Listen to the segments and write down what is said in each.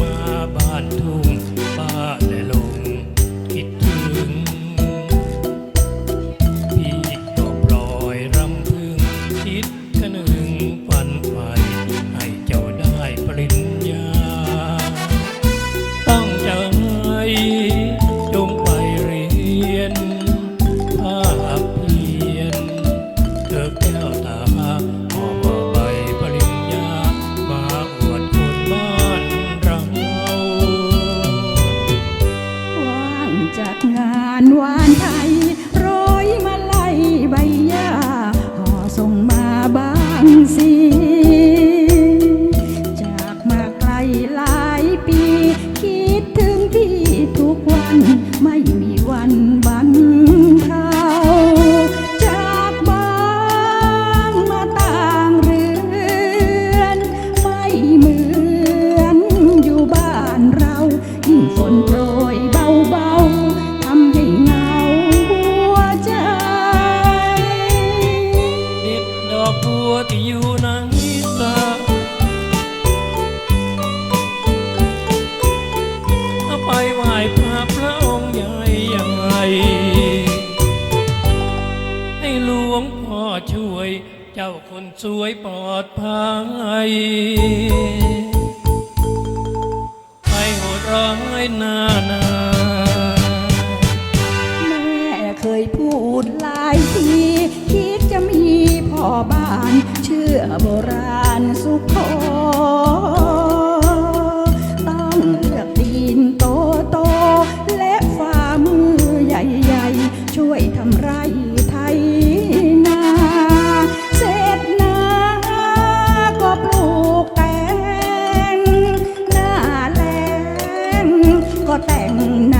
มาบ้านทุ่งบ้านและโล พี่ทุกวันไม่มีวันบันเขาจากบ้านมาต่างเรือน ไม่เหมือนอยู่บ้านเรายิ่งฝน่อช่วย เจ้าคนสวยปลอดภัยให้โหดร้ายหน้านาแม่เคยพูดหลายทีคิดจะมีพ่อบ้าน เชื่อโบราณสุขโข ก็แต่งหน้า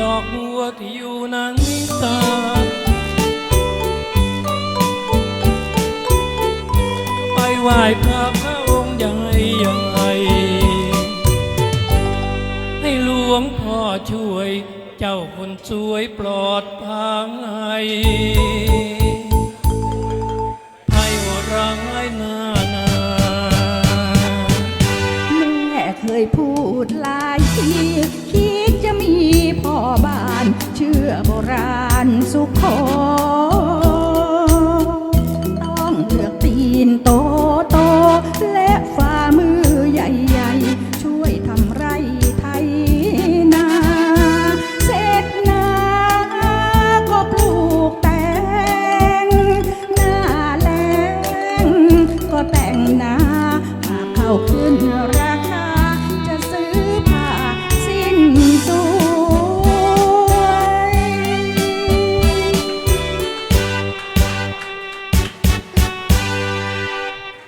ดอกบัวที่อยู่นั้นตาไปไหว้พระพระองค์ยังไงยังไงให้หลวงพ่อช่วยเจ้าคนช่วยปลอดภัยให้ร้ายนานาแม่เคยพูดลายทีคิด สุขโ